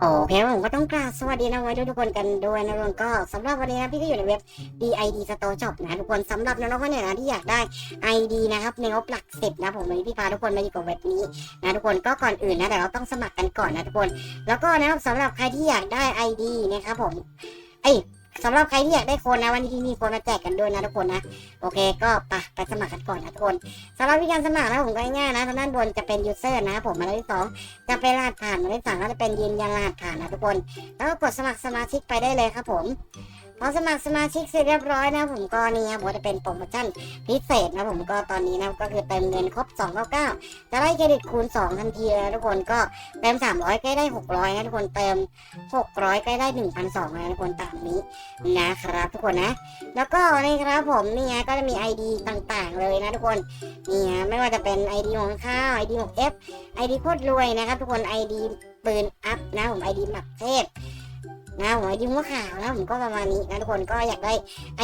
โอเคผมก็ต้องกราบสวัสดีนะไว้ทุกคนกันด้วยนะทุกคนก็สำหรับวันนี้นะพี่ก็อยู่ในเว็บ DID Store Shop นะทุกคนสำหรับน้องๆคนไหนนะที่อยากได้ ID นะครับในงบหลักสิบนะผมวันนี้พี่พาทุกคนมาอยู่กับเว็บนี้นะทุกคนก็ก่อนอื่นนะแต่เราต้องสมัครกันก่อนนะทุกคน แล้วก็นะครับสำหรับใครที่อยากได้ ID นะครับผมไอ้ สำหรับใครที่อยากได้โคนนะวันนี้มีโคนมาแจกกันด้วยนะทุกคนนะโอเค ก็ไปไปสมัครกันก่อนนะทุกคนสำหรับวิธีการสมัครนะผมก็ง่ายนะทางด้านบนจะเป็นยูเซอร์นะผมมาที่สองจะเป็นรหัสผ่านหมายเลขสามก็จะเป็นยืนยันรหัสผ่านนะทุกคน แล้วก็กดสมัครสมาชิกไปได้เลยครับผม พอสมัครสมาชิกเสร็จเรียบร้อยนะผมก็นี่ครับผมจะเป็นโปรโมชั่นพิเศษนะผมก็ตอนนี้นะก็คือเติมเงินครบ 299 จะได้เครดิตคูณ 2 ทันทีเลยนะทุกคนก็เติม 300 ใกล้ได้ 600นะทุกคนเติม 600 ใกล้ได้ 1,200นะทุกคนตามนี้นะครับทุกคนนะ แล้วก็นี่ครับผมนี่ฮะก็จะมี ID ต่างๆ เลยนะทุกคนนี่ฮะไม่ว่าจะเป็น ID ของข้าว ID ของ F ID โคตรรวยนะครับทุกคน ID ปืนอัพนะผม ID หมักเทพ นะผม ID หัวขาวนะผมก็ประมาณนี้นะทุกคนก็อยากได้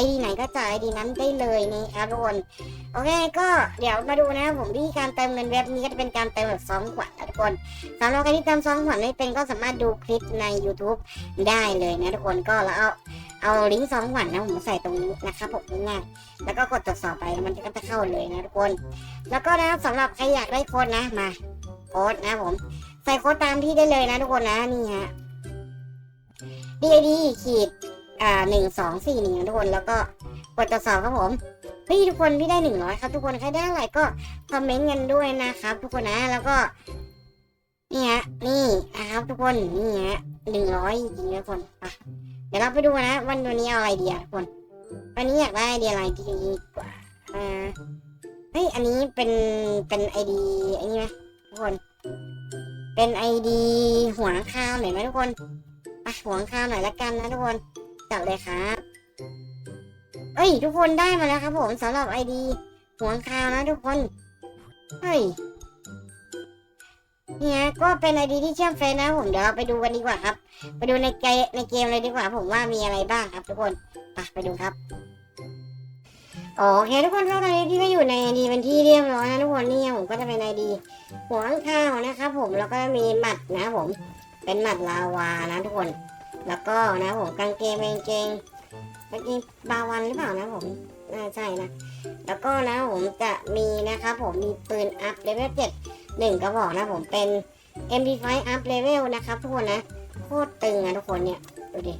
ID ไหนก็จ่าย ID นั้นได้เลยนี่ครับทุกคนโอเคก็เดี๋ยวมาดูนะผมวิธีการเติมเงินเว็บนี้ก็จะเป็นการเติมแบบซองขวัญนะทุกคนสำหรับใครที่เติมซองขวัญไม่เป็นก็สามารถดูคลิปใน YouTube ได้เลยนะทุกคนก็แล้วเอาเอาลิงก์ซองขวัญนะผมใส่ตรงนี้นะครับผมง่ายแล้วก็กดตรวจสอบไปมันก็จะเข้าเลยนะทุกคน แล้วก็นะครับสำหรับใครอยากได้โค้ดนะมาโค้ดนะผมใส่โค้ดตามที่ได้เลยนะทุกคนนะนี่ฮะ DID ขีดอ่าหนึ่งสองสี่หนึ่งทุกคนแล้วก็กดตรวจสอบครับผมพี่ทุกคนพี่ได้หนึ่งร้อยครับ ทุกคนใครได้อะไรก็คอมเมนต์กันด้วยนะครับ ทุกคนนะแล้วก็นี่ฮะนี่นะครับทุกคนนี่ฮะหนึ่งร้อยจริงๆทุกคนไปเดี๋ยวเราไปดูนะวันวันนี้เอาอะไรดีอะทุกคนวันนี้อยากได้ไอเดียอะไรดีกว่าอ่าเฮ้ยอันนี้เป็นเป็นไอดีอ้นี่ไหมทุกคน เป็นไอดีหัวข้าวหน่อยไหมทุกคน ปหัวข้าวหน่อยละกันนะทุกคนจัดเลยครับเอ้ย ทุกคนได้มาแล้วครับผมสำหรับไอดีหัวข้าวนะทุกคนเฮ้ยเนี่ยก็เป็นไอดีที่เชื่อมเฟซนะผมเดี๋ยวเราไปดูกันดีกว่าครับ ไปดูในเกมในเกมเลยดีกว่า ผมว่ามีอะไรบ้างครับ ทุกคนไปไปดูครับโอเคทุกคนแล้วตอนนี้พี่ก็อยู่ในไอดีเป็นที่เรียบร้อยนะทุกคนนี่ผมก็จะเป็นไอดีหัวข้าวนะครับผมแล้วก็มีหมัดนะผม เป็นหมัดลาวานะทุกคน แล้วก็นะผมกางเกงเป็นกางเกงกางเกงบาวันหรือเปล่านะผมน่าใช่นะ แล้วก็นะผมจะมีนะครับผมมีปืนอัพเลเวลเจ็ดหนึ่งกระบอกนะผมเป็น MP5 อัพเลเวลนะครับทุกคนนะโคตรตึงอะทุกคนเนี่ยดูดิ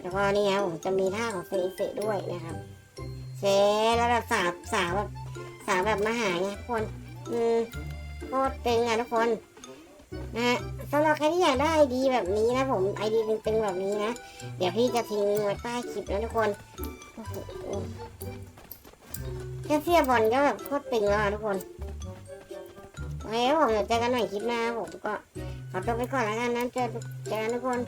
แล้วก็นี่นะผมจะมีท่าของเซเซด้วยนะครับเซแล้วแบบสาวสาวแบบสาวแบบมหาหาไงทุกคนอืมโคตรตึงอะทุกคน นะฮะสำหรับใครที่อยากได้ไอดีแบบนี้นะผมไอดีตึงๆแบบนี้นะ เดี๋ยวพี่จะทิ้งไว้ใต้คลิปนะทุกคนแค่เสียบอลก็แบบโคตรตึงแล้วทุกคนโอเคผมเดี๋ยวเจอกันใหม่คลิปหน้าผมก็ขอตัวไปก่อนแล้วกันนะเจอเจอกันทุกคน